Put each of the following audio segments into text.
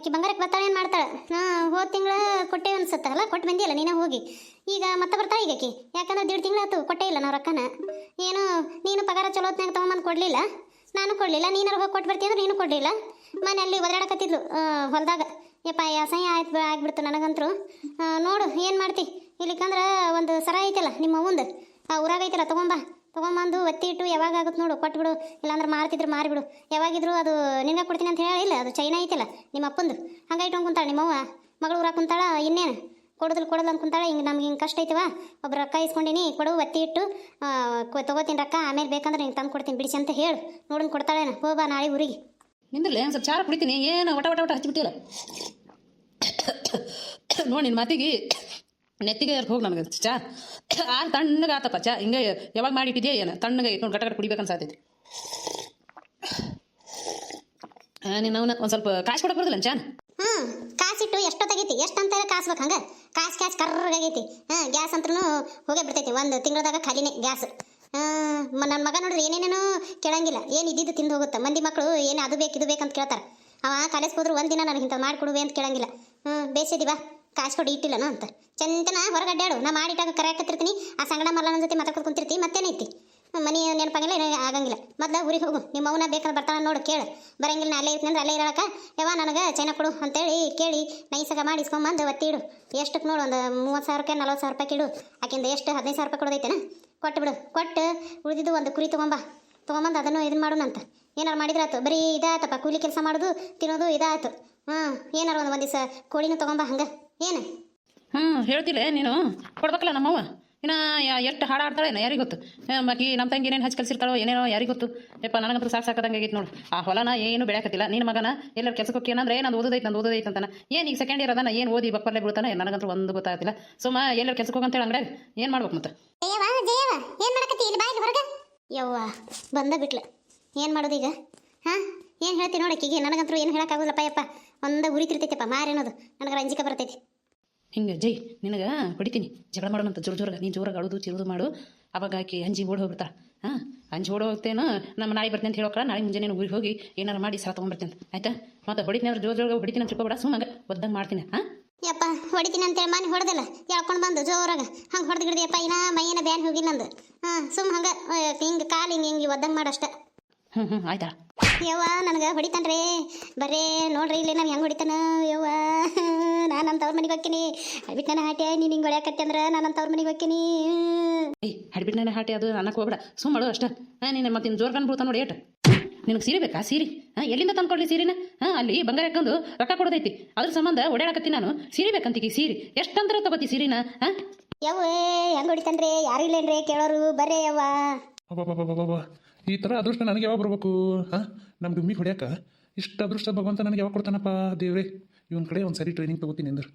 ಆಕಿ ಬಂಗಾರಕ್ಕೆ ಬರ್ತಾಳೆ, ಏನು ಮಾಡ್ತಾಳೆ? ಹಾಂ, ಹೋದ ತಿಂಗಳ ಕೊಟ್ಟೆ ಅನ್ಸುತ್ತಲ್ಲ, ಕೊಟ್ಟು ಬಂದಿಲ್ಲ ನೀನೇ ಹೋಗಿ. ಈಗ ಮತ್ತೆ ಬರ್ತಾ ಈಗ ಆಕೆ? ಯಾಕಂದ್ರೆ ದೇಡ್ ತಿಂಗಳಾತು ಕೊಟ್ಟೇ ಇಲ್ಲ ನಾವು ರೊಕ್ಕನ. ಏನು, ನೀನು ಪಗಾರ ಚಲೋ ಹೊತ್ನಾಗ ತೊಗೊಂಬಂದು ಕೊಡಲಿಲ್ಲ? ನಾನು ಕೊಡಲಿಲ್ಲ, ನೀನಾರು ಹೋಗಿ ಕೊಟ್ಟು ಬರ್ತೀಯ ಅಂದ್ರೆ ನೀನು ಕೊಡಲಿಲ್ಲ? ಮನೆ ಅಲ್ಲಿ ಒದರಾಡಕತ್ತಿದ್ಲು ಹೊಲದಾಗ. ಯಪ್ಪ ಅಸಹ್ಯ ಆಯ್ತು ಆಗಿಬಿಡ್ತು ನನಗಂತರು. ನೋಡು, ಏನು ಮಾಡ್ತಿ? ಇಲ್ಲಿಕಂದ್ರೆ ಒಂದು ಸರ ಐತಲ್ಲ, ನಿಮ್ಮ ಅವಂದು ಆ, ಊರಾಗ ಐತಲ್ಲ, ತೊಗೊಂಬಾ. ತೊಗೊಂಬಂದು ಒತ್ತಿ ಇಟ್ಟು ಯಾವಾಗ ಆಗುತ್ತೆ ನೋಡು, ಕೊಟ್ಬಿಡು. ಇಲ್ಲಾಂದ್ರೆ ಮಾರ್ತಿದ್ರು ಮಾರಿಬಿಡು. ಯಾವಾಗಿದ್ರು ಅದು ನಿನ್ನೆ ಕೊಡ್ತೀನಿ ಅಂತ ಹೇಳಿಲ್ಲ ಅದು ಚೈನಾ ಐತಲ್ಲ, ನಿಮ್ಮ ಅಪ್ಪಂದು. ಹಂಗೆ ಇಟ್ಕೊಂಡು ಕುಂತಾಳೆ ನಿಮ್ಮವ್ವ. ಮಗಳು ಊರಾಗ ಕುಂತಾಳ, ಇನ್ನೇನು? ಕೊಡೋದಿಲ್ಲ ಕೊಡೋದಿಲ್ಲ ಅಂತ ಕುಂತಾಳೆ ಹಿಂಗೆ ನಮ್ಗೆ ಹಿಂಗೆ ಕಷ್ಟ ಐತವ? ಒಬ್ರು ರೊಕ್ಕ ಇಸ್ಕೊಂಡಿನಿ, ಕೊಡು, ಒತ್ತಿ ಇಟ್ಟು ತೊಗೋತೀನಿ ರೊಕ್ಕ, ಆಮೇಲೆ ಬೇಕಂದ್ರೆ ಹಿಂಗೆ ತಂದು ಕೊಡ್ತೀನಿ, ಬಿಡಿಸಿ ಅಂತ ಹೇಳು. ನೋಡೋಣ ಕೊಡ್ತಾಳೇನ ಹೋಗ್ಬಾ ನಾಳೆ ಊರಿಗೆ. ನಿಂದ್ರಲ್ಲ, ಒಂದು ಸ್ವಲ್ಪ ಚಾರ ಕುಡಿತೀನಿ, ಏನು ಒಟ ಒಟ ಒಟ ಹಚ್ಚಿಬಿಟ್ಟಿಲ್ಲ. ನೋಡಿ ನಿನ್ನ ಮಾತಿಗೆ ನೆತ್ತಿಗೆ ಹೋಗಿ ನನಗೆ ಚಾ ಆ ತಣ್ಣಗೆ ಆತಪ್ಪ ಚಾ ಹಿಂಗೆ ಯಾವಾಗ ಮಾಡಿಟ್ಟಿದ್ಯಾ ಏನು? ತಣ್ಣಗೆ ನೋಡಿ ಗಟ ಗಟ ಕುಡಿಬೇಕನ್ಸಾತೈತಿ ನೀನು ಅವನ ಒಂದು ಸ್ವಲ್ಪ ಕಾಸು ಕೊಡಕ್ಕೆ ಬರೋದಿಲ್ಲ ಚಾನ್ ಹ್ಞೂ ಕಾಸಿಟ್ಟು ಎಷ್ಟೊತ್ತಾಗೈತಿ? ಎಷ್ಟಂತ ಕಾಸ್ಬೇಕು ಹಂಗೆ? ಕಾಸು ಕಾಸು ಕರ್ರಗಾಗೈತಿ ಹಾಂ, ಗ್ಯಾಸ್ ಅಂತೂ ಹೋಗೇ ಬಿಡ್ತೈತಿ, ಒಂದು ತಿಂಗಳದಾಗ ಖಾಲಿನೇ ಗ್ಯಾಸ್. ನನ್ನ ಮಗ ನೋಡ್ರಿ ಏನೇನೇನೋ ಕೇಳಂಗಿಲ್ಲ. ಏನು ಇದ್ದಿದ್ದು ತಿಂದು ಹೋಗುತ್ತೆ? ಮಂದಿ ಮಕ್ಕಳು ಏನು ಅದು ಬೇಕು, ಇದು ಬೇಕಂತ ಕೇಳ್ತಾರೆ. ಅವ ಕಾಲೇಜ್ ಹೋದ್ರು ಒಂದಿನ ನನಗೆ ಇಂಥದ್ದು ಮಾಡಿಕೊಡುವೆ ಅಂತ ಕೇಳಂಗಿಲ್ಲ. ಹ್ಞೂ ಬೇಸಿದಿವಾ ಕಾಸು ಕೊಡಿ ಇಟ್ಟಿಲ್ಲನ ಅಂತ. ಚಂದನ ಹೊರಗಡ್ಡಾಡು ನಾ ಮಾಡಿಟ್ಟಾಗ ಕರೆಯಾಕತ್ತಿರ್ತೀನಿ ಆ ಸಂಗಡ ಮಲ್ಲನ ಜೊತೆ ಮಾತಾಡ್ಕೊಂಡು ಕುಂತಿರ್ತಿ. ಮತ್ತೇನೈತಿ ಮನೆ ನೆನಪಾಗಿಲ್ಲ, ಏನೇ ಆಗಂಗಿಲ್ಲ. ಮೊದ್ಲ ಊರಿಗೆ ಹೋಗು. ನಿಮ್ಮ ಅವನ ಬೇಕಾದ್ರೆ ಬರ್ತಾನ ನೋಡು, ಕೇಳು. ಬರಂಗಿಲ್ಲ, ನಾ ಅಲ್ಲೇ ಅಂದ್ರೆ ಅಲ್ಲೇ ಇರೋಕ ಯಾವ ನನಗೆ ಚೈನಾ ಕೊಡು ಅಂತೇಳಿ ಕೇಳಿ ನೈಸಾಗ ಮಾಡಿ ಇಸ್ಕೊಂಬಂದು ಒತ್ತಿ ಇಡು ಎಷ್ಟಕ್ಕೆ ನೋಡು, ಒಂದು ಮೂವತ್ತು ಸಾವಿರ ರೂಪಾಯಿ, ನಲ್ವತ್ತು ಸಾವಿರ ರೂಪಾಯಿ ಇಡು ಆಕಿಂದ ಎಷ್ಟು ಹದಿನೈದು ಸಾವಿರ ರೂಪಾಯಿ ಕೊಡೋದೈತೆನ? ಕೊಟ್ಟು ಬಿಡು. ಕೊಟ್ಟು ಉಳಿದಿದ್ದು ಒಂದು ಕುರಿ ತೊಗೊಂಬ. ತೊಗೊಂಬಂದು ಅದನ್ನು ಇದನ್ನ ಮಾಡೋಣ ಅಂತ. ಏನಾರು ಮಾಡಿದ್ರಾತು ಬರೀ ಇದಾಯ್ತಪ್ಪ ಕೂಲಿ ಕೆಲಸ ಮಾಡೋದು, ತಿನ್ನೋದು ಇದಾಯ್ತು ಹಾಂ ಏನಾರು ಒಂದು ಒಂದು ದಿವಸ ಕೋಳಿನೂ ತೊಗೊಂಬ ಹಂಗೆ. ಏನು? ಹ್ಞೂ ಹೇಳ್ತಿಲ್ಲ. ನೀನು? ಕೊಡ್ಬೇಕಲ್ಲ ನಮ್ಮವ್ವ? ಇನ್ನು ಎಷ್ಟು ಹಾಡು ಆಡ್ತಾಳೇನ ಯಾರಿಗೆ ಗೊತ್ತು? ಬಾಕಿ ನಮ್ಮ ತಂಗಿ ಏನೇನು ಹಚ್ಚಿ ಕಲ್ಸಿರ್ತಾಳೋ ಏನೇನೋ ಯಾರಿಗೆ ಗೊತ್ತು? ಯಪ್ಪ ನನಗಂತೂ ಸಾಕು ಸಾಕದಂಗೆ ಆಗೈತೆ ನೋಡು. ಆ ಹೊಲನ ಏನು ಬೆಳೆಯಕತ್ತಿಲ್ಲ. ನಿನ್ನ ಮಗನ ಎಲ್ಲರ ಕೆಲಸಕ್ಕೆ ಏನಂದ್ರೆ ನಂದು ಓದೋದೈತೆ ನಂದು ಓದೋದೈತೆ ಅಂತಾನೆ. ಏನು ಈಗ ಸೆಕೆಂಡ್ ಇಯರ್ ಅದಾನ ಏನು ಓದಿ ಬಪ್ಪಲ್ಲೇ ಬೀಳ್ತಾನೆ? ನನಗಂತೂ ಒಂದು ಗೊತ್ತಾಗ್ತಿಲ್ಲ ಸುಮ್ಮ ಎಲ್ಲರ ಕೆಲಸಕ್ಕೆ ಹೋಗಂತೇಳಿ ಅಂಗಡಿಯಾಗ. ಏನು ಮಾಡ್ಬೇಕು ಮತ್ತೆ? ಯವ್ವ ಬಂದ ಬಿಟ್ಲೆ. ಏನು ಮಾಡೋದು ಈಗ? ಹಾಂ? ಏನು ಹೇಳ್ತೀನಿ ನೋಡಕ್ಕಿಗೆ ನನಗಂತೂ ಏನು ಹೇಳಕ್ಕಾಗೋದಿಲ್ಲಪ್ಪ ಯಪ್ಪ. ಒಂದು ಉರಿತಿರ್ತೈತೆಪ್ಪ ಮಾರೇನೋದು ನನಗೆ ರಂಜಿಕ ಬರ್ತೈತಿ. ಹಿಂಗೆ ಜೈ ನಿನಗೆ ಹೊಡಿತೀನಿ ಜಗಳ ಮಾಡೋಣಂತ ಜೋರು ಜೋರಾಗ ನೀನು ಜೋರಾಗಿ ಅಳುದು ಚಿರುದು ಮಾಡು. ಅವಾಗ ಆಕಿ ಅಂಜಿ ಓಡಿ ಹೋಗ್ಬಿಡ್ತಾಳೆ ಹಾಂ ಅಂಜಿ ಓಡಿ ಹೋಗ್ತೇನೋ ನಮ್ಮ ನಾಯಿ ಬರ್ತೀನಿ ಅಂತ ಹೇಳೋಕೆ ನಾಳೆ ಮುಂಜಾನೆ ಊರಿಗೆ ಹೋಗಿ ಏನಾರು ಮಾಡಿ ಸಾಲ ತೊಗೊಂಡ್ಬರ್ತೇನೆ ಆಯ್ತಾ? ಮತ್ತೆ ಹೊಡಿತೀನಿ ಅಂದ್ರೆ ಜೋರು ಜೋರಾಗ ಹೊಡಿತೀನಿ ಅಂತ ತಿಳ್ಕೊಬೇಡ ಸುಮ್ಮನೆ ಒದ್ದಂಗೆ ಮಾಡ್ತೀನಿ ಹಾಂ? ಯಪ್ಪ ಹೊಡಿತೀನಿ ಅಂತೇಳಿ ಮನೆ ಹೊಡೆದಿಲ್ಲ ಎಳ್ಕೊಂಡು ಬಂದು ಜೋರಾಗ. ಹಂಗೆ ಹೊಡೆದು ಗಿಡ್ದಿಯಪ್ಪ ಇನ್ನ ಮೈನ ಬ್ಯಾನ್ ಹೋಗಿಲ್ಲ ನಂದು. ಹಾಂ ಸುಮ್ಮ ಹಂಗೆ ಹಿಂಗೆ ಕಾಲು ಹಿಂಗೆ ಹಿಂಗೆ ಒದ್ದಂಗೆ ಮಾಡಷ್ಟ ಹ್ಞೂ ಹ್ಞೂ ಆಯ್ತಾ? ಯವ್ವ ನನಗೆ ಹೊಡಿತಾನ್ರಿ. ಬರೇ ನೋಡ್ರಿ ಇಲ್ಲಿ ನಾನು ಹೆಂಗೆ ಹೊಡಿತಾನ ಯವ್ವ. ನಾನು ನಮ್ಮ ತವ್ರ ಮನೆಗೆ ಹೋಗ್ತೀನಿ. ಹಡ್ಬಿಟ್ಟು ನನ್ನ ಹಾಟಿ ನೀನು ಹಿಂಗೆ ಹೊಡ್ಯಾಕತ್ತಿ ಅಂದ್ರೆ ನಾನು ನಮ್ಮ ತವ್ರ ಮನೆಗೆ ಹೋಗ್ತೀನಿ. ಏಯ್ ಹಡ್ಬಿಟ್ಟು ನನ್ನ ಹಾಟಿ ಅದು ಅನ್ನಕ್ಕೆ ಹೋಗ್ಬೇಡ. ಸುಮ್ಮ ಮಾಡು ಅಷ್ಟೇ. ಹಾಂ ನೀನು ಮತ್ತೆ ಜೋರ್ ಕಂಡು ನೋಡಿ ಏಟು. ನಿನಗೆ ಸೀರೆ ಬೇಕಾ? ಸೀರೆ. ಹಾಂ ಎಲ್ಲಿಂದ ತಂದ್ಕೊಡ್ಲಿ ಸೀರೆನ? ಹಾಂ ಅಲ್ಲಿ ಬಂಗಾರ ಹಾಕೊಂಡು ರೊಕ್ಕ ಕೊಡೋದೈತಿ. ಅದ್ರ ಸಂಬಂಧ ಓಡಾಡಕತ್ತಿ ನಾನು. ಸೀರೆ ಬೇಕಂತೀಗಿ ಸೀರೆ. ಎಷ್ಟಂತರ ತಗೋತಿ ಸೀರೆನ? ಹಾಂ? ಯವ್ವ ಹೆಂಗ್ ಹೊಡಿತಾನ್ರಿ? ಯಾರು ಇಲ್ಲೇನ್ರಿ ಕೇಳೋರು? ಬರೇ ಯವ್ವ. ಈ ಥರ ಅದೃಷ್ಟ ನನಗೆ ಯಾವಾಗ ಬರಬೇಕು? ಹಾಂ? ನಮ್ಮ ಡುಮ್ಮಿ ಹೊಡ್ಯಾಕ? ಇಷ್ಟು ಅದೃಷ್ಟ ಭಗವಂತ ನನಗೆ ಯಾವಾಗ ಕೊಡ್ತಾನಪ್ಪ? ದೇವ್ರೆ ಇವನ್ ಕಡೆ ಒಂದು ಸರಿ ಟ್ರೈನಿಂಗ್ ತಗೋತೀನಿ ಅಂದ್ರೆ.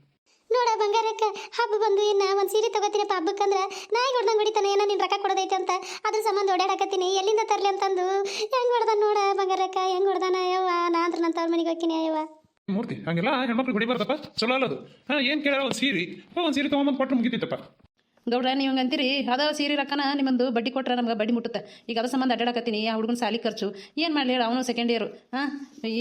ನೋಡ ಬಂಗಾರಕ್ಕ ಹಬ್ಬ ಬಂದು ಇನ್ನ ಒಂದ್ ಸೀರೆ ತಗೋತೀನಪ್ಪ ಹಬ್ಬಕ್ಕಂದ್ರ ನಾಯಿ ಹೊಡ್ದಂಗ್ ಹೊಡಿತಾನೆ ಏನೋ ನಿನ್ ರೊಕ್ಕ ಕೊಡೋದೈತೆ ಅಂತ. ಅದ್ರ ಸಂಬಂಧ ಓಡಾಡಕತ್ತೀನಿ ಎಲ್ಲಿಂದ ತರ್ಲಿ ಅಂತಂದು. ಹೆಂಗ್ ಹೊಡ್ದಾನ ನೋಡ ಬಂಗಾರಕ್ಕ ಹೆಂಗ್ ಹೊಡ್ದಾನ ಯವ್ವ ನಾ ಅಂದ್ರೆ ನನ್ನ ತವ್ರ ಮನೆಗೆ ಹೋಗ್ತೀನಿ ಅಯ್ಯವ್ವ. ಮೂರ್ತಿ ಹಂಗೆಲ್ಲ ಹೆಣ್ಮಕ್ಳು ಹೊಡಿಬಾರ್ದಪ್ಪ ಚಲೋ ಅಲ್ಲದು ಹಾಂ ಏನು ಕೇಳ ಒಂದು ಸೀರೆ? ಒಂದು ಸೀರೆ ತೊಗೊಂಬಂದು ಕೊಟ್ಟರು ಮುಗಿತೈತಪ್ಪ. ಗೌಡ್ರ, ನೀವು ಅಂತೀರಿ? ಅದ ಸೀರೆ ರೊಕ್ಕನ ನಿಮ್ಮದು ಬಡ್ಡಿ ಕೊಟ್ರೆ ನಮ್ಗೆ ಬಡ್ಡಿ ಮುಟ್ಟುತ್ತೆ. ಈಗ ಅದ ಸಂಬಂಧ ಅಡ್ಡಾಡಕತ್ತೀನಿ, ಆ ಹುಡುಗನ ಸಾಲಿ ಖರ್ಚು. ಏನು ಮಾಡಲಿ ಹೇಳು, ಅವನು ಸೆಕೆಂಡ್ ಇಯರು ಹಾಂ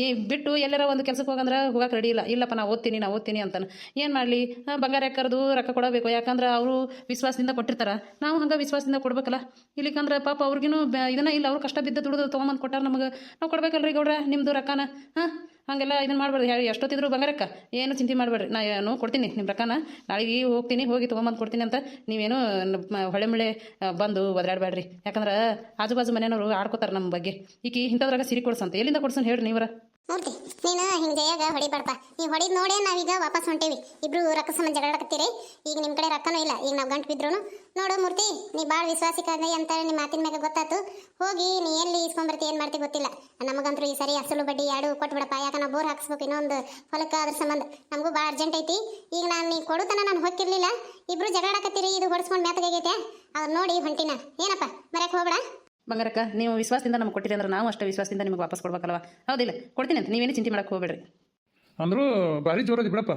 ಈ ಬಿಟ್ಟು ಎಲ್ಲರ ಒಂದು ಕೆಲಸಕ್ಕೆ ಹೋಗಂದ್ರೆ ಹೋಗಕ್ಕೆ ರೆಡಿ ಇಲ್ಲ. ಇಲ್ಲಪ್ಪ ನಾ ಓದ್ತೀನಿ ನಾ ಓದ್ತೀನಿ ಅಂತಾನೆ. ಏನು ಮಾಡಲಿ? ಬಂಗಾರ ಕರೆದು ರೊಕ್ಕ ಕೊಡಬೇಕು. ಯಾಕಂದ್ರೆ ಅವರು ವಿಶ್ವಾಸದಿಂದ ಕೊಟ್ಟಿರ್ತಾರೆ. ನಾವು ಹಂಗೆ ವಿಶ್ವಾಸದಿಂದ ಕೊಡ್ಬೇಕಲ್ಲ? ಇಲ್ಲಿಕಂದ್ರೆ ಪಾಪ ಅವ್ರಿಗೂ ಇದನ್ನ ಇಲ್ಲ, ಅವ್ರು ಕಷ್ಟ ಬಿದ್ದ ದುಡಿದು ತೊಗೊಂಬಂದು ಕೊಟ್ಟಾರ ನಮಗೆ. ನಾವು ಕೊಡ್ಬೇಕಲ್ರಿ ಗೌಡ್ರ ನಿಮ್ಮದು ರೊಕ್ಕನ? ಹಾಂ ಹಾಗೆಲ್ಲ ಇದನ್ನು ಮಾಡಬೇಡ್ರಿ ಯಾರು ಎಷ್ಟೊತ್ತಿದ್ರು ಬಂಗಾರಕ್ಕ. ಏನು ಚಿಂತೆ ಮಾಡಬೇಡ್ರಿ. ನಾ ಏನು ಕೊಡ್ತೀನಿ ನಿಮ್ಮ ರೊಕ್ಕನ. ನಾಳೆಗೆ ಹೋಗ್ತೀನಿ, ಹೋಗಿ ತೊಗೊಂಬಂದು ಕೊಡ್ತೀನಿ ಅಂತ. ನೀವೇನು ಹೊಳೆ ಮಳೆ ಬಂದು ಒದರಾಡಬೇಡ್ರಿ ಯಾಕಂದ್ರೆ ಆಜು ಬಾಜು ಮನೆಯವರು ಆಡ್ಕೋತಾರೆ ನಮ್ಮ ಬಗ್ಗೆ. ಈಕಿ ಇಂಥದ್ರಾಗ ಸಿರಿ ಕೊಡ್ಸಂತ. ಎಲ್ಲಿಂದ ಕೊಡ್ಸನ್ ಹೇಳ್ರಿ ನೀವರ? ಮೂರ್ತಿ ನೀನು ಹಿಂಗೆ ಜಯಾಗ ಹೊಡಿಬಾರ್ಪ ನೀವು ಹೊಡಿದ್ ನೋಡೇ ನಾವೀಗ ವಾಪಸ್ ಹೊಂಟೇವಿ. ಇಬ್ರು ರೊಕ್ಕ ಸಂಬಂಧ ಜಗಳಾಡಕತ್ತೀರಿ ಈಗ ನಿಮ್ಮ ಕಡೆ ರೊಕ್ಕನೂ ಇಲ್ಲ. ಈಗ ನಾವು ಗಂಟು ಬಿದ್ರು ನೋಡು ಮೂರ್ತಿ, ನೀ ಭಾಳ ವಿಶ್ವಾಸಿಕಾದ ಅಂತ ನಿಮ್ಮ ಮಾತಿನ ಮ್ಯಾಗ ಗೊತ್ತಾತು. ಹೋಗಿ, ನೀ ಎಲ್ಲಿ ಇಸ್ಕೊಂಬರ್ತಿ ಏನು ಮಾಡ್ತಿ ಗೊತ್ತಿಲ್ಲ. ನಮಗಂತೂ ಈ ಸರಿ ಅಸಲು ಬಡ್ಡಿ ಎರಡು ಕೊಟ್ಬಿಡಪ್ಪ ಯಾಕೆ ನಾವು ಬೋರ್ ಹಾಕ್ಸ್ಬೇಕು ಇನ್ನೊಂದು ಹೊಲಕ್ಕೆ ಅದ್ರ ಸಂಬಂಧ. ನಮಗೂ ಭಾಳ ಅರ್ಜೆಂಟ್ ಐತಿ. ಈಗ ನಾನು ನೀ ಕೊಡುತನ ನಾನು ಹೊಕ್ಕಿರ್ಲಿಲ್ಲ ಇಬ್ರು ಜಗಳಾಡಕತ್ತೀರಿ ಇದು ಹೊಡ್ಸ್ಕೊಂಡು ಮ್ಯಾತಗೈತೆ ಅವ್ರು ನೋಡಿ ಹೊಂಟಿನ. ಏನಪ್ಪ, ಮರ್ಯಾಕೆ ಹೋಗ್ಬೇಡ. ಬಂಗಾರಕ್ಕ ನೀವು ವಿಶ್ವಾಸದಿಂದ ನಮ್ಗೆ ಕೊಟ್ಟಿರಿ ಅಂದ್ರೆ ನಾವು ಅಷ್ಟೇ ವಿಶ್ವಾಸದಿಂದ ನಿಮಗೆ ವಾಪಸ್ ಕೊಡ್ಬೇಕಲ್ವ? ಹೌದಿಲ್ಲ ಕೊಡ್ತೀನಿ ಅಂತ ನೀವೇನು ಚಿಂತೆ ಮಾಡಕ್ಕೆ ಹೋಗ್ಬೇಡ್ರಿ. ಅಂದ್ರೂ ಭಾರಿ ಜೋರದಿ ಬಿಡಪ್ಪ.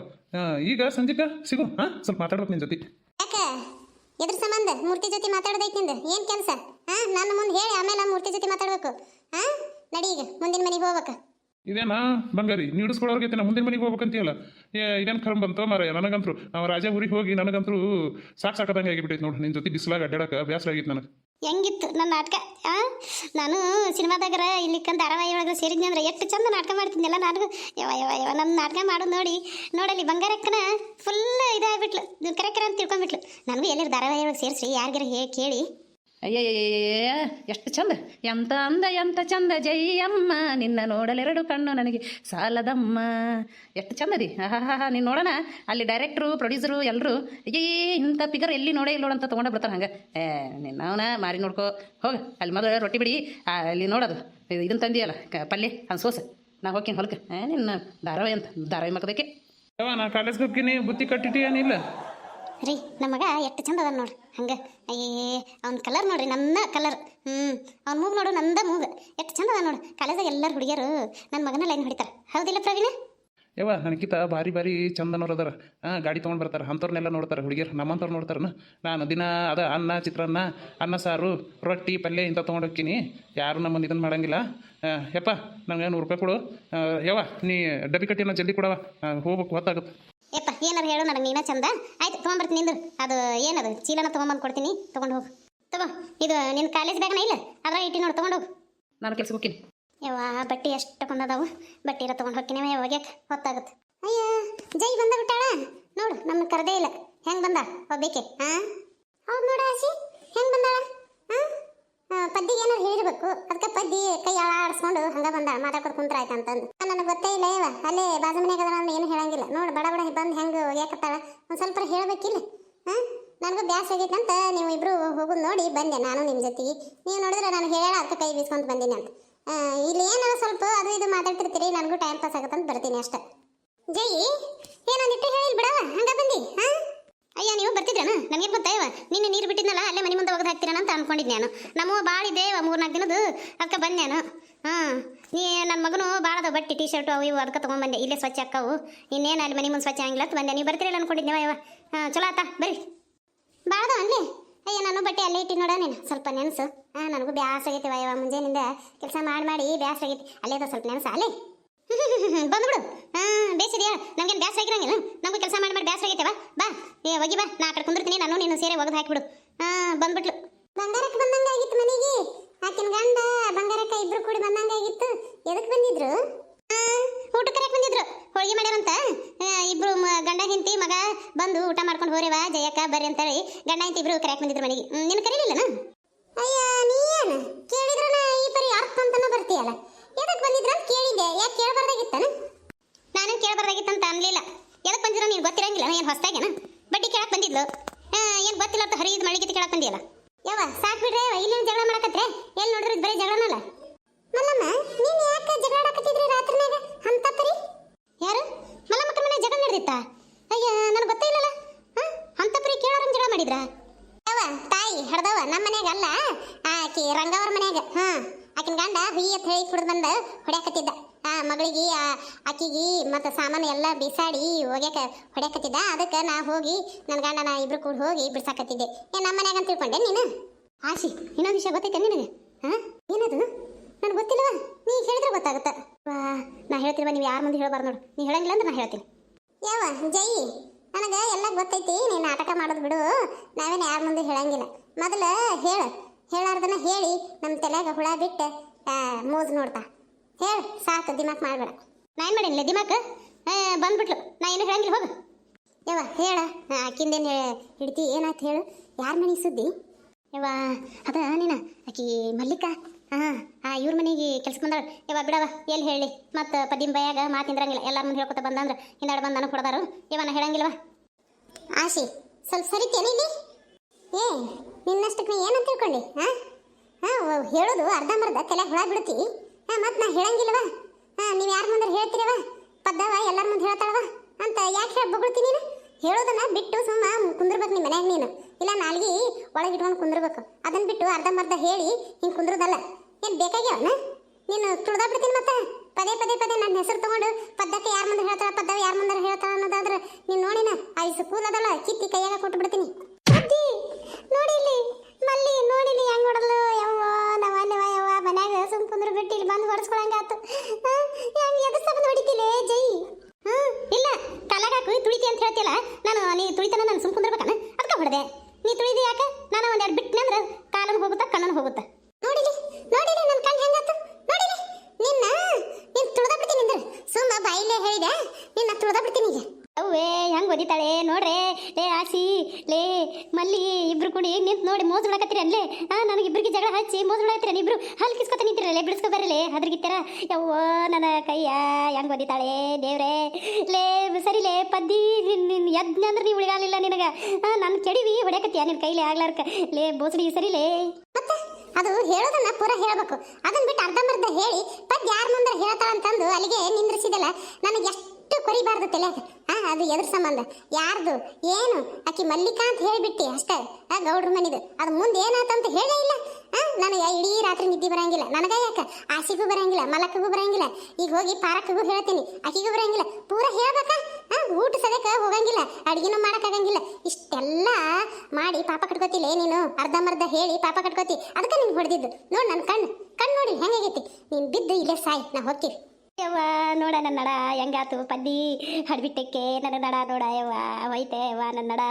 ಈಗ ಸಂಜೆಕ ಸಿಗು ಹಾ ಸ್ವಲ್ಪ ಮಾತಾಡ್ಬೇಕು ನಿನ್ ಜೊತೆ. ಯಾಕ? ಎದ್ರ ಸಂಬಂಧ? ಮೂರ್ತಿ ಜೊತೆ ಮಾತಾಡೋದೈತಿ ನಿಂದು? ಏನ್ ಕೆಲಸ? ಹಾ ನನ್ನ ಮುಂದೆ ಹೇಳಿ ಆಮೇಲೆ ಆ ಮೂರ್ತಿ ಜೊತೆ ಮಾತಾಡ್ಬೇಕು. ಹಾ ನಡಿ ಈಗ ಮುಂದಿನ ಮನೆಗೆ ಹೋಗ್ಬೇಕ. ಇದೇನಾ? ಬಂಗಾರಿ ನೀಡಿಸ್ಕೊಳ್ಳೋರ್ಗೆ ನಾ ಮುಂದಿನ ಮನೆಗೆ ಹೋಗ್ಬೇಕಂತೀಯಲ್ಲ ಏ ಇದೇನು ಕರ್ಮ ಬಂತೋ? ಮಾರ ನನಗಂತರು. ನಾವು ರಾಜ ಊರಿಗೆ ಹೋಗಿ ನನಗಂತರೂ ಸಾಕು ಸಾಕದಂಗೆ ಆಗಿಬಿಟ್ಟೈತೆ ನೋಡಿ ನಿನ್ನ ಜೊತೆ ಬಿಸಿಲಾಗ ಅಡ್ಡಾಡಕ್ಕೆ ಅಭ್ಯಾಸ ಆಗಿತ್ತು ನನಗೆ. ಹೆಂಗಿತ್ತು ನನ್ನ ನಾಟಕ? ನಾನು ಸಿನಿಮಾದಾಗರ ಇಲ್ಲಿಕ್ಕಂತ ಧಾರಾವಾಹಿ ಒಳಗೆ ಸೇರಿದ್ನಿ ಅಂದ್ರೆ ಎಷ್ಟು ಚಂದ ನಾಟಕ ಮಾಡ್ತಿದ್ನಲ್ಲ ನಾನು. ಯವ ಯವ ಯವ ನನ್ನ ನಾಟಕ ಮಾಡೋದು ನೋಡಿ. ನೋಡಲ್ಲಿ ಬಂಗಾರಕ್ಕನ ಫುಲ್ ಇದಾಗ್ಬಿಟ್ಲು. ಕರೆ ಕರೆ ಅಂತ ತಿಳ್ಕೊಂಬಿಟ್ಲು ನನಗೂ ಎಲ್ಲರೂ ಧಾರಾವಾಹಿ ಒಳಗೆ ಸೇರಿಸ್ರಿ ಯಾರಿಗಾರ ಹೇ ಕೇಳಿ. ಅಯ್ಯಯ್ಯಯ್ಯ ಎಷ್ಟು ಚಂದ. ಎಂತ ಅಂದ, ಎಂತ ಚಂದ ಜಯ್ಯಮ್ಮ ನಿನ್ನ ನೋಡಲೆರಡು ಕಣ್ಣು ನನಗೆ ಸಾಲದಮ್ಮ. ಎಷ್ಟು ಚಂದ ಚಂದದಿ ಹಾ ನೀನು ನೋಡೋಣ. ಅಲ್ಲಿ ಡೈರೆಕ್ಟ್ರು ಪ್ರೊಡ್ಯೂಸರು ಎಲ್ಲರೂ ಅಯ್ಯೇ ಇಂಥ ಫಿಗರ್ ಎಲ್ಲಿ ನೋಡೇ ಇಲ್ಲ ಅಂತ ತೊಗೊಂಡು ಬರ್ತಾರೆ ಹಂಗೆ. ಏ ನಿನ್ನವನ ಮಾರಿ ನೋಡ್ಕೋ. ಹೋಗ, ಅಲ್ಲಿ ಮೊದಲು ರೊಟ್ಟಿ ಬಿಡಿ. ಅಲ್ಲಿ ನೋಡೋದು. ಇದನ್ನು ತಂದಿಯಲ್ಲ, ಕ, ಪಲ್ಯ ಅದು ಸೋಸೆ. ನಾ ಹೋಗ್ತೀನಿ, ಹೊಲಕ್ಕೆ. ಏ, ನಿನ್ನ ಧಾರಾವಾಹಿ ಅಂತ, ಧಾರಾವಾಹಿ ಮಕ್ಕದಕ್ಕೆ. ನಾ ಕಾಲೇಜ್ಗೆ ಹೋಗ್ತೀನಿ, ಬುತ್ತಿ ಕಟ್ಟಿಟ್ಟು ಏನಿಲ್ಲ. ರೀ ಮಗ ಎಷ್ಟು ಚಂದ ಅದ ನೋಡ್ರಿ, ಹಂಗೆ. ಅಯ್ಯೇ ಅವ್ನ ಕಲರ್ ನೋಡ್ರಿ, ನನ್ನ ಕಲರ್ ಹ್ಞೂ ಅವ್ನ ಮೂಗ್ ನೋಡು, ನಂದ ಮೂಗ. ಎಷ್ಟು ಚಂದ ಅದ ನೋಡ್ರಿ, ಕಾಲೇಜಾಗ ಎಲ್ಲರೂ ಹುಡುಗಿಯರು ನನ್ನ ಮಗನ ಲೈನ್ ಹೊಡಿತಾರೆ. ಹೌದಿಲ್ಲ ಪ್ರವೀಣ? ಯವ್ವ ನನಗಿಂತ ಭಾರಿ ಭಾರಿ ಚಂದನವ್ರು ಅದಾರ. ಹಾಂ ಗಾಡಿ ತೊಗೊಂಡು ಬರ್ತಾರೆ ಅಂಥವ್ರನ್ನೆಲ್ಲ ನೋಡ್ತಾರೆ ಹುಡುಗಿಯರು, ನಮ್ಮಂಥವ್ರು ನೋಡ್ತಾರನ. ನಾನು ದಿನ ಅದ ಅನ್ನ, ಚಿತ್ರಾನ್ನ, ಅನ್ನ ಸಾರು, ರೊಟ್ಟಿ, ಪಲ್ಯ ಇಂಥ ತೊಗೊಂಡು ಹೋಗ್ತೀನಿ. ಯಾರು ನಮ್ಮ ಇದನ್ನು ಮಾಡಂಗಿಲ್ಲ. ಯಪ್ಪ, ನನಗೆ ನೂರು ರೂಪಾಯಿ ಕೊಡು. ಯವ್ವ, ನೀ ಡಬ್ಬಿ ಕಟ್ಟಿನ ಜಲ್ದಿ ಕೊಡವ ಹೋಗ್ಬೇಕು, ಹೊತ್ತಾಗುತ್ತೆ. ಯಪ್ಪ ಏನಾರು ಹೇಳು ನನಗೆ ನೀನ ಚಂದ? ಆಯ್ತು ತೊಗೊಂಬರ್ತೀನಿ ನಿಂದ್ರು ಅದು ಏನದು? ಚೀಲನ ತೊಗೊಂಬಂದು ಕೊಡ್ತೀನಿ. ತೊಗೊಂಡು ಹೋಗು. ತಗೋ ಇದು ನಿನ್ನ ಕಾಲೇಜ್ ಬ್ಯಾಗ್ನ ಇಲ್ಲ? ಅದ್ರಾಗ ಇಟ್ಟಿ ನೋಡಿ ತೊಗೊಂಡು ಹೋಗು. ನಾನು ಕೆಲಸ ಹೋಗ್ತೀನಿ. ಯವ್ವ ಬಟ್ಟೆ ಎಷ್ಟು ಬಂದದಾವು? ಬಟ್ಟೆ ಇರೋ ತೊಗೊಂಡು ಹೋಗ್ತೀನಿ ಒಗ್ಯಾಕೆ ಹೊತ್ತಾಗುತ್ತೆ. ಅಯ್ಯ ಜೈ ಬಂದ ಬಿಟ್ಟಾಳ ನೋಡು ನಮ್ಮನ್ನ ಕರೆದೇ ಇಲ್ಲ. ಹೆಂಗೆ ಬಂದ? ಒಬ್ಬೇಕೆ ಹಾಂ ಹೌದು ನೋಡ ಆಸಿ ಹೆಂಗೆ ಬಂದಾಳ? ಪದ್ದಿಗೆ ಏನಾರು ಹೇಳಿರ್ಬೇಕು ಅದಕ್ಕೆ ಪದ್ದಿ ಕೈ ಆಡಿಸ್ಕೊಂಡು ಹಂಗ ಬಂದ, ಮಾತಾಡ್ಕೊಂಡು ಕುಂತ್ರ ಆಯ್ತು ನನಗೆ ಗೊತ್ತೇ ಇಲ್ಲ ಇವ. ಅಲ್ಲೇ ಬಾಜು ಮನೆಯಾಗ ಅದರ ನಾನು ಏನು ಹೇಳಂಗಿಲ್ಲ. ನೋಡು, ಬಡ ಬಡ ಬಂದು ಹೆಂಗೆ ಯಾಕತ್ತಾಳ ಒಂದು ಸ್ವಲ್ಪ ಹೇಳಬೇಕಿಲ್ಲ. ಹಾಂ? ನನಗೂ ಬ್ಯಾಸ್ ಆಗೈತಂತ ನೀವು ಇಬ್ರು ಹೋಗೋದು ನೋಡಿ ಬಂದೆ ನಾನು ನಿಮ್ಮ ಜೊತೆಗೆ. ನೀವು ನೋಡಿದ್ರೆ ನಾನು ಹೇಳ ಅದಕ್ಕೆ ಕೈ ಬೀಸ್ಕೊಂಡು ಬಂದೀನಿ ಅಂತ. ಇಲ್ಲಿ ಏನೋ ಸ್ವಲ್ಪ ಅದು ಇದು ಮಾತಾಡ್ತಿರ್ತೀರಿ, ನನಗೂ ಟೈಮ್ ಪಾಸ್ ಆಗತ್ತಂತ ಬರ್ತೀನಿ ಅಷ್ಟೇ. ಜೈ ಏನೊಂದಿಟ್ಟು ಹೇಳಿ ಬಿಡವ ಹಂಗ ಬಂದಿ, ಹಾ? ಅಯ್ಯ, ನೀವು ಬರ್ತಿದ್ರನ? ನನಗೆ ಗೊತ್ತಾಯವ ನಿನ್ನೆ ನೀರು ಬಿಟ್ಟಿದ್ನಲ್ಲ, ಅಲ್ಲೇ ಮನೆ ಮುಂದೆ ಒಗೆದು ಹಾಕ್ತೀರ ಅಂತ ಅನ್ಕೊಂಡಿದ್ದೆ ನಾನು. ನಮ್ಮ ಮೂರು ಮೂರ್ನಾಲ್ಕು ದಿನದ ಅದಕ್ಕೆ ಬಂದೆ ನಾನು. ಹಾಂ. ನೀ ನನ್ನ ಮಗನು ಭಾಳ ಅದಾವ, ಬಟ್ಟೆ ಟೀ ಶರ್ಟು ಅವು ಇವು ಅದಕ್ಕೆ ತೊಗೊಂಬಂದೆ ಇಲ್ಲೇ ಸ್ವಚ್ಛ ಅಕ್ಕವು. ಇನ್ನೇನು ಅಲ್ಲಿ ಮನೆ ಮುಂದೆ ಸ್ವಚ್ಛ ಆಗಿಲ್ಲ ಅಂತ ಬಂದೆ. ನೀವು ಬರ್ತೀರಲ್ಲ ಅನ್ಕೊಂಡಿದ್ದೆ ಯವ ಹಾಂ, ಚಲೋ ಆತ, ಬರ್ರಿ. ಅದಾವ ಅಲ್ಲಿ? ಅಯ್ಯ, ನಾನು ಬಟ್ಟೆ ಅಲ್ಲೇ ಇಟ್ಟಿ ನೋಡ ನೀನು. ಸ್ವಲ್ಪ ನೆನಸು. ಹಾಂ, ನನಗೂ ಬ್ಯಾಸ ಆಗೈತೆ ವಯವ ಮುಂಜಾನಿಂದ. ಕೆಲಸ ಮಾಡಿ ಮಾಡಿ, ಬ್ಯಾಸ ಆಗೈತಿ. ಅಲ್ಲೇ ಅದ ಸ್ವಲ್ಪ ನೆನಸು. ಅಲ್ಲೇ? ಬಂದ್ಬಿಡು. ಹಾಂ ಬೇಸಿದೆಯಾ? ನಮ್ಗೇನು ಬ್ಯಾಸ ಆಗಿರಂಗಿಲ್ಲ? ನಮ್ಗೆ ಕೆಲಸ ಮಾಡಿ ಮಾಡಿ ಬ್ಯಾಸ ಆಗೈತೆವ? ಬಾ. ಏ ಹೋಗಿ ಬಾ. ನಾ ಕಡೆ ಕುಂದಿರ್ತೀನಿ ನಾನು ನೀನು ಸೇರೆ ಒಗೆದು ಹಾಕಿಬಿಡು. ಹಾಂ ಬಂದ್ಬಿಟ್ಲು. ಬಂಗಾರಕ್ಕೆ ಬಂದಂಗೆ ಆಗಿತ್ತು ಮನೆಗೆ. ಆಕಿನ ಗಂಡ ಬಂಗಾರಕ್ಕ ಇಬ್ರು ಕೂಡಿ ಬಂದಂಗೆ ಆಗಿತ್ತು ಎದಕ್ಕೆ ಬಂದಿದ್ರು? ಆ, ಊಟಕ್ಕೆ ಕರೆಯಕ್ಕೆ ಬಂದಿದ್ರು. ಹೋಳಿಗೆ ಮಾಡ್ಯಾರಂತ. ಇಬ್ರು ಗಂಡ ಹೆಂಡತಿ ಮಗ ಬಂದು ಊಟ ಮಾಡ್ಕೊಂಡು ಹೋರೆವಾ? ಜಯಕ್ಕ ಬರ್ರಿ ಅಂತೇಳಿ ಗಂಡ ಹೆಂಡತಿ ಇಬ್ರು ಕರೆಯಕ್ಕೆ ಬಂದಿದ್ರು ಮನೆಗೆ. ನಿನ್ನ ಕರೀಲಿಲ್ಲನ ಅಯ್ಯ ನೀ ಏನು ಕೇಳಿದ್ರನ ಈ ಪರಿ ಅರ್ಥ ಅಂತನ ಬರ್ತೀಯಲ್ಲ ಎದಕ್ಕೆ ಬಂದಿದ್ರ ಅಂತ ಕೇಳಿದ್ದೆ ಯಾಕೆ ಕೇಳಬಾರ್ದಾಗಿತ್ತನ? ನಾನು ಕೇಳಬಾರ್ದಾಗಿತ್ತಂತ ಅನ್ಲಿಲ್ಲ. ಎದಕ್ಕೆ ಬಂದಿರೋ ನೀನು ಗೊತ್ತಿರಂಗಿಲ್ಲ? ಏನು ಹೊಸ್ತಾಗೇನ ಬಡ್ಡಿ ಕೇಳಕ್ ಬಂದಿದ್ಲು. ಏನು ಗೊತ್ತಿಲ್ಲ ಅಂತ ಹರಿದ ಮಳಿಗೆ ಕೇಳಕ್ ಬಂದಿಯಲ್ಲ? ಯಾವ ಸಾಕ್ ಬಿಡ್ರೆ ಇಲ್ಲೇನು ಜಗಳ ಮಾಡಕತ್ರೆ? ಎಲ್ಲಿ ಇದು ಬರೀ ಜಗಳನಲ್ಲ? ಮಲ್ಲಮ್ಮ, ನೀನು ಯಾಕೆ ಜಗಳ ಆಡಕತ್ತಿದ್ರಿ ರಾತ್ರಿನಾಗ? ಅಂತ ಪರಿ? ಯಾರು? ಮಲ್ಲಮ್ಮಕ್ಕನ ಮನೆ ಜಗಳ ನಡೆದಿತ್ತ? ಅಯ್ಯ, ನನಗೆ ಗೊತ್ತೇ ಇಲ್ಲಲ್ಲ. ಹಾಂ, ಅಂತ ಪರಿ ಕೇಳೋರನ್ ಜಗಳ ಮಾಡಿದ್ರಾ? ಯಾವ ತಾಯಿ ಹಡ್ದವ ನಮ್ಮ ಮನ್ಯಾಗ ಅಲ್ಲ. ಆಕಿ ರಂಗವ್ರ ಆಕಿನ ಗಂಡ ಹುಯಿ ಅಂತ ಹೇಳಿ ಕುಡ್ದು ಬಂದು ಹೊಡ್ಯಾಕತ್ತಿದ್ದ. ಆ ಮಗಳಿಗೆ ಆಕಿಗೆ ಮತ್ತು ಸಾಮಾನು ಎಲ್ಲ ಬಿಸಾಡಿ ಒಗ್ಯಾಕ ಹೊಡ್ಯಾಕತ್ತಿದ್ದ. ಅದಕ್ಕೆ ನಾ ಹೋಗಿ ನನ್ನ ಗಂಡ ನಾ ಇಬ್ರು ಕೂಡ ಹೋಗಿ ಬಿಡ್ಸಾಕತ್ತಿದ್ದೆ. ಏ ನಮ್ಮ ಮನ್ಯಾಗ ಅಂತ ತಿಳ್ಕೊಂಡೆ ನೀನು? ಆಶಿ, ಇನ್ನೊಂದು ವಿಷಯ ಗೊತ್ತೈತೆ ನಿನಗೆ? ಹಾಂ? ಏನದು ನನಗೆ ಗೊತ್ತಿಲ್ಲವಾ ನೀ ಹೇಳಿದ್ರೆ ಗೊತ್ತಾಗುತ್ತೆ? ವಾ, ನಾ ಹೇಳ್ತೀನಿ ನೀವು ಯಾರ ಮುಂದೆ ಹೇಳಬಾರ್ದು ನೋಡು. ನೀ ಹೇಳಂಗಿಲ್ಲ ಅಂದ್ರೆ ನಾ ಹೇಳ್ತೀನಿ. ಯಾವ ಜೈ. ನನಗೆ ಎಲ್ಲ ಗೊತ್ತೈತಿ, ನೀನು ನಾಟಕ ಮಾಡೋದು ಬಿಡು. ನಾವೇನು ಯಾರ ಮುಂದೆ ಹೇಳಂಗಿಲ್ಲ. ಮೊದಲು ಹೇಳು ಹೇಳಾರ್ದನ ಹೇಳಿ ನಮ್ಮ ತಲೆಗೆ ಹುಳ ಬಿಟ್ಟು ಮೋಜ್ ನೋಡ್ತಾ. ಹೇಳು, ಸಾಕು, ದಿಮಾಕ್ ಮಾಡಬೇಡ. ನಾ ಏನು ಮಾಡೀನಿಲ್ಲ ದಿಮಾಕ್? ಬಂದ್ಬಿಟ್ಲು. ನಾ ಏನು ಹೇಳಂಗಿಲ್ಲ, ಹೋಗು. ಯವ್ವ, ಹೇಳ. ಆಕಿಂದೇನು ಹಿಡ್ತಿ ಏನಾಯ್ತು ಹೇಳು. ಯಾರ ಮನೆ ಸುದ್ದಿ? ಯವ್ವ, ಅದ ನೀನ? ಆಕಿ ಮಲ್ಲಿಕಾ? ಹಾಂ ಆ, ಇವ್ರ ಮನೆಗೆ ಕೆಲ್ಸಕ್ಕೆ ಬಂದಾಳ. ಯವ್ವ ಬಿಡವ ಎಲ್ಲಿ ಹೇಳಿ? ಮತ್ತು ಪದಿಂ ಬಯಾಗ ಮಾತಿಂದ್ರಂಗಿಲ್ಲ ಎಲ್ಲಾರ ಮುಂದೆ ಹೇಳ್ಕೊತ ಬಂದಂದ್ರೆ ಹಿಂದಾಡ ಬಂದ ನನಗೆ ಕೊಡದಾರು. ಯವ್ವ, ನಾ ಹೇಳಂಗಿಲ್ವ? ಆಶಿ, ಸ್ವಲ್ಪ ಸರಿತೇನೆ ಇಲ್ಲಿ ಏ ನಿನ್ನಷ್ಟಕ್ಕೆ ಏನು ಏನಂತ ತಿಳ್ಕೊಂಡಿ ಹಾಂ? ಹಾಂ ಹೇಳೋದು ಅರ್ಧಂಬರ್ಧ ತಲೆ ಹುಳ ಬಿಡ್ತಿ ಹಾಂ, ಮತ್ತೆ ನಾ ಹೇಳಂಗಿಲ್ಲವಾ. ಹಾಂ, ನೀವು ಯಾರ ಮುಂದೆ ಹೇಳ್ತೀರವ? ಪದ್ದವ ಎಲ್ಲರ ಮುಂದೆ ಹೇಳ್ತಾಳವ? ಅಂತ ಯಾಕೆ ಹೇಳಿ ನೀನು? ಹೇಳೋದನ್ನ ಬಿಟ್ಟು ಸುಮ್ಮ ಕುಂದ್ರಬೇಕು ನಿಮ್ಮ ಮನ್ಯಾಗ ನೀನು. ಇಲ್ಲ, ನಾಲ್ಗಿ ಒಳಗೆ ಇಟ್ಕೊಂಡು ಕುಂದ್ರಬೇಕು. ಅದನ್ನ ಬಿಟ್ಟು ಅರ್ಧಂಬರ್ಧ ಹೇಳಿ ಹಿಂಗೆ ಕುಂದ್ರದಲ್ಲ. ಏನು ಬೇಕಾಗ್ಯಾವನ ನೀನು ತುಳ್ದಾ ಬಿಡ್ತೀನಿ ಮತ್ತೆ? ಪದೇ ಪದೇ ಪದೇ ನನ್ನ ಹೆಸರು ತಗೊಂಡು ಪದ್ದಕ್ಕೆ ಯಾರ ಮುಂದೆ ಹೇಳ್ತಾಳ ಪದ್ದವ ಯಾರ ಮುಂದೆ ಹೇಳ್ತಾಳ ಅನ್ನೋದಾದ್ರೆ ನೀನು ನೋಡಿನ, ಐಸು ಕೂದದಲ್ಲ ಕಿತ್ತಿ ಕೈಯಾಗ ಕೊಟ್ಟು ಬಿಡ್ತೀನಿ ಅಜ್ಜಿ ನೋಡಿಲಿ ಮಲ್ಲಿ ನೋಡಿಲಿ ಹೆಂಗ್ ಹೊಡಲು ಯವ್ವ ನವ ನವ ಯವ್ವ ಮನ್ಯಾಗ ಸುಮ್ ಕುಂದ್ರ ಬಿಟ್ಟು ಇಲ್ಲಿ ಬಂದು ಹೊಡ್ಸ್ಕೊಳಂಗಾತು ಹೆಂಗ್ ಹೊಡಿತಿಯಲ್ಲ ನಾನು ನೀ ತುಳಿತನ ನಾನು ಸುಮ್ ಕುಂದಿರ್ಬೇಕನ ಅದಕ್ಕೆ ಹೊಡೆದೆ ನೀ ತುಳಿದಿ ಯಾಕೆ ನಾನು ಒಂದೆರಡು ಬಿಟ್ಟನೆ ಅಂದ್ರೆ ಕಾಲನ್ನು ಹೋಗುತ್ತಾ ಕಣ್ಣನ್ನು ಹೋಗುತ್ತಾ ನೋಡಿಲಿ ನೋಡಿಲಿ ನನ್ನ ಕಣ್ಣು ಹೆಂಗಾತು ನೋಡಿಲಿ ನಿನ್ನ ನೀನು ತುಳ್ದ ಬಿಡ್ತೀನಿ ಅಂದ್ರೆ ಸುಮ್ಮ ಬಾಯಿಲೇ ಹೇಳಿದೆ ನಿನ್ನ ತುಳ್ದ ಬಿಡ್ತೀನಿ ಈಗ ಅವ್ವೇ ಹೆಂಗ್ ಓದಿತಾಳೆ ನೋಡ್ರೆ ಲೇ ಆಸಿ ಲೇ ಮಲ್ಲಿ ಇಬ್ರು ಕೂಡಿ ನಿಂತು ನೋಡಿ ಮೋಸ ಹೊಡಕತ್ತೀರಿ ಅಲ್ಲೇ ನನಗೆ ಇಬ್ರಿಗೆ ಜಗಳ ಹಚ್ಚಿ ಮೋಸ ಹೊಡಕತ್ತೀರ ಇಬ್ರು. ಹಲ್ ಕಿಸ್ಕೊತ ನಿಂತಿರಲ್ಲ ಬಿಡಿಸ್ಕೊ ಬರಲೇ ಅದ್ರಗಿತ್ತರ ಯವ್ವ ನನ್ನ ಕೈಯ ಹೆಂಗ್ ಓದಿತಾಳೆ ದೇವ್ರೇ. ಲೇ ಸರಿಲೇ ಪದ್ದಿ ನಿನ್ ಯಜ್ಞ ಅಂದ್ರೆ ನೀವು ಉಳಿಗಾಲಿಲ್ಲ ನಿನಗ. ಆ, ನನ್ನ ಕೆಡಿವಿ ಹೊಡ್ಯಾಕತ್ತೀಯ ನಿನ್ ಕೈಲಿ ಆಗ್ಲಾರ್ಕ. ಲೇ ಬೋಸಡಿ ಸರಿಲೇ ಮತ್ತೆ? ಅದು ಹೇಳೋದನ್ನ ಪೂರ ಹೇಳ್ಬೇಕು. ಅದನ್ನ ಬಿಟ್ಟು ಅರ್ಧಂಬರ್ಧ ಹೇಳಿ ಪದ್ಯ ಯಾರ ಮುಂದೆ ಹೇಳ್ತಾಳಂತಂದು ಅಲ್ಲಿಗೆ ನಿಂದ್ರಿಸಿದಲ್ಲ ನನಗೆ ಎಷ್ಟು ಕೊರಿಬಾರ್ದು ತಲೆಯಾಗ ಆ, ಅದು ಎದ್ರ ಸಂಬಂಧ. ಯಾರ್ದು? ಏನು? ಆಕಿ ಮಲ್ಲಿಕಾ ಅಂತ ಹೇಳಿಬಿಟ್ಟಿ ಅಷ್ಟೇ. ಆ, ಗೌಡ್ರ ಮನಿದು. ಅದು ಮುಂದೆ ಏನಾತಂತ ಹೇಳೇ ಇಲ್ಲ. ಆ ನನಗೆ ಇಡೀ ರಾತ್ರಿ ನಿದ್ದೆ ಬರಂಗಿಲ್ಲ. ನನಗ ಯಾಕ? ಆಸಿಗೂ ಬರಂಗಿಲ್ಲ ಮಲಕ್ಕಗೂ ಬರಂಗಿಲ್ಲ. ಈಗ ಹೋಗಿ ಪಾರಕ್ಕಗೂ ಹೇಳ್ತೀನಿ. ಆಕಿಗೂ ಬರಂಗಿಲ್ಲ. ಪೂರ ಹೇಳ್ಬೇಕಾ? ಆ, ಊಟ ಸದ್ಯಕ್ಕೆ ಹೋಗಂಗಿಲ್ಲ. ಅಡುಗೆನೂ ಮಾಡಕ್ಕಾಗಂಗಿಲ್ಲ. ಇಷ್ಟೆಲ್ಲ ಮಾಡಿ ಪಾಪ ಕಟ್ಕೋತಿಲ್ಲ ನೀನು. ಅರ್ಧಂಬರ್ಧ ಹೇಳಿ ಪಾಪ ಕಟ್ಕೋತಿ. ಅದಕ್ಕೆ ನಿನ್ಗೆ ಹೊಡೆದಿದ್ದು. ನೋಡು ನನ್ನ ಕಣ್ಣು. ಕಣ್ಣು ನೋಡಿ ಹೆಂಗಾಗೈತಿ ನೀನು ಬಿದ್ದು ಇಲ್ಲೇ ಸಾಯಿ. ನಾ ಹೋಗ್ತೀವಿ ಯವ್ವ, ನೋಡ ನನ್ನ ನಡ, ಹೆಂಗಾತು ಪದ್ದಿ? ಹಡ್ಬಿಟ್ಟಕ್ಕೆ ನನ್ನ ನಡ ನೋಡ ಯವ್ವ, ಹೋಯ್ತೆ ಯವ್ವ ನನ್ನ ನಡ.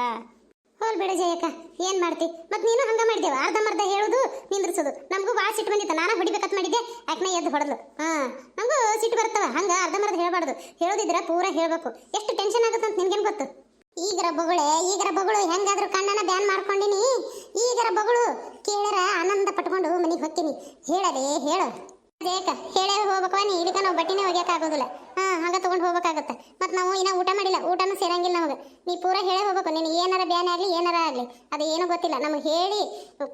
ಹೋಲ್ ಬಿಡ ಜಯಕ್ಕ, ಏನ್ ಮಾಡ್ತಿ? ಮತ್ ನೀನು ಹಂಗ ಮಾಡಿದೇವ ಅರ್ಧಮರ್ಧ ಹೇಳುದು, ನಿಂದ್ರಿಸೋದು. ನಮಗೂ ಭಾಳ ಸಿಟ್ಟು ಬಂದಿತ್ತ, ನಾನು ಹೊಡಿಬೇಕತ್ ಮಾಡಿದ್ದೆ. ಯಾಕನ ಎದ್ದು ಹೊಡೆದು ಹಾ, ನಮಗೂ ಸಿಟ್ಟು ಬರ್ತವ ಹಂಗ ಅರ್ಧಮರ್ಧ ಹೇಳ್ಬಾರ್ದು. ಹೇಳೋದಿದ್ರ ಪೂರ ಹೇಳ್ಬೇಕು. ಎಷ್ಟು ಟೆನ್ಷನ್ ಆಗುತ್ತೆ ಅಂತ ನಿನ್ಗೇನ್ ಗೊತ್ತು? ಈಗರ ಬೊಗಳೇ, ಈಗರ ಬೊಗಳು, ಹೆಂಗಾದ್ರೂ ಕಣ್ಣನ ಬ್ಯಾನ್ ಮಾಡ್ಕೊಂಡಿನಿ. ಈಗರ ಬೊಗಳು ಕೇಳರ ಆನಂದ ಪಟ್ಕೊಂಡು ಮನೆಗೆ ಹೋಗ್ತೀನಿ. ಹೇಳದೆ ಹೇಳು. ಅದೇಕ ಹೇಳೇ ಹೋಗ್ಬೇಕು ನೀ. ಇದಕ್ಕೆ ನಾವು ಬಟ್ಟಿನೇ ಒಗ್ಯಾಕ ಆಗೋದಿಲ್ಲ. ಹಾ ಹಂಗ ತಗೊಂಡು ಹೋಗ್ಬೇಕಾಗತ್ತೆ. ಮತ್ ನಾವು ಇನ್ನ ಊಟ ಮಾಡಿಲ್ಲ. ಊಟನೂ ಸೇರಂಗಿಲ್ಲ ನಮಗೆ. ನೀ ಪೂರ ಹೇಳೇ ಹೋಗ್ಬೇಕು. ನೀನು ಏನಾರ ಬ್ಯಾನೆ ಆಗ್ಲಿ ಏನಾರ ಆಗ್ಲಿ. ಅದು ಏನೂ ಗೊತ್ತಿಲ್ಲ. ನಮಗೆ ಹೇಳಿ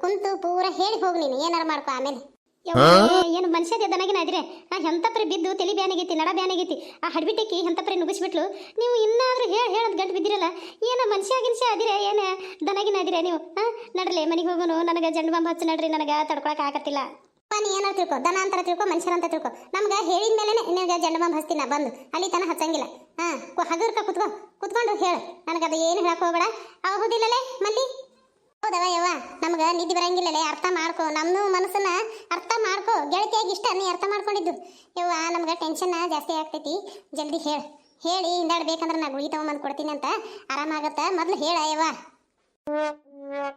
ಕುಂತು ಪೂರ ಹೇಳಿ ಹೋಗ್ ನೀನು. ಏನಾರ ಮಾಡ್ಕೊ ಆಮೇಲೆ. ಏನು ಮನುಷ್ಯ ದನಗಿನ ಇದ್ರೆ ಆ ಹೆಂತಪ್ರಿ ಬಿದ್ದು ತಲಿ ಬ್ಯಾನಾಗೈತಿ ನಡ ಬ್ಯಾನಾಗೈತಿ ಆ ಹಡ್ಬಿಟ್ಟಿಕ್ಕಿ ಹೆಂತಪ್ರಿ ನುಗ್ಗಿಸ್ಬಿಟ್ಲು. ನೀವು ಇನ್ನಾದ್ರೂ ಹೇಳಿ ಹೇಳೋದು ಗಂಟು ಬಿದ್ದಿರಲ್ಲ. ಏನ ಮನುಷ್ಯ ಗಿನ್ಷ್ಯ ಅದಿರೆ ಏನ ದನಗಿನ ಅದಿರೆ ನೀವು? ಹಾ? ನಡ್ರಿ ಮನೆಗೆ ಹೋಗೋನು. ನನಗೆ ಜಂಡು ಬಾಂಬ್ ಹಚ್ಚಿ ನಡ್ರಿ. ನನಗೆ ತಡ್ಕೊಳಕ್ ಆಗತ್ತಿಲ್ಲ. ನೀ ಏನಾರು ತಿಳ್ಕೊ, ದನ ಅಂತ ತಿಳ್ಕೊ, ಮನುಷ್ಯರ ಅಂತ ತಿಳ್ಕೊ. ನಮ್ಗೆ ಹೇಳಿದ ಮೇಲೆ ನಿನಗೆ ಜಂಡಮ ಹಸ್ತಿನ ಬಂದು. ಅಲ್ಲಿ ತನ ಹಚ್ಚಂಗಿಲ್ಲ. ಹಾಂ ಹಗರ್ಕ ಕುತ್ಕೊ. ಕುತ್ಕೊಂಡು ಹೇಳು. ನನಗೆ ಅದು ಏನು ಹೇಳಕ್ ಹೋಗ್ಬೇಡ. ಅವ ಮಲ್ಲಿ? ಹೌದವ ಯವ್ವ, ನಮ್ಗೆ ನಿದ್ದೆ ಬರಂಗಿಲ್ಲಲೆ, ಅರ್ಥ ಮಾಡ್ಕೊ. ನಮ್ಮ ಮನಸ್ಸನ್ನ ಅರ್ಥ ಮಾಡ್ಕೊ. ಗೆಳತಿಯಾಗಿ ಇಷ್ಟ, ನೀ ಅರ್ಥ ಮಾಡ್ಕೊಂಡಿದ್ದು. ಯವ್ವ, ನಮ್ಗೆ ಟೆನ್ಷನ್ ಜಾಸ್ತಿ ಆಗ್ತೈತಿ. ಜಲ್ದಿ ಹೇಳು. ಹೇಳಿ, ಹಿಂದಾಡ್ಬೇಕಂದ್ರೆ ನಾ ಗುಳಿ ತಗೊಂಬಂದು ಕೊಡ್ತೀನಿ ಅಂತ. ಆರಾಮಾಗತ್ತ? ಮೊದಲು ಹೇಳ ಯವ್ವ.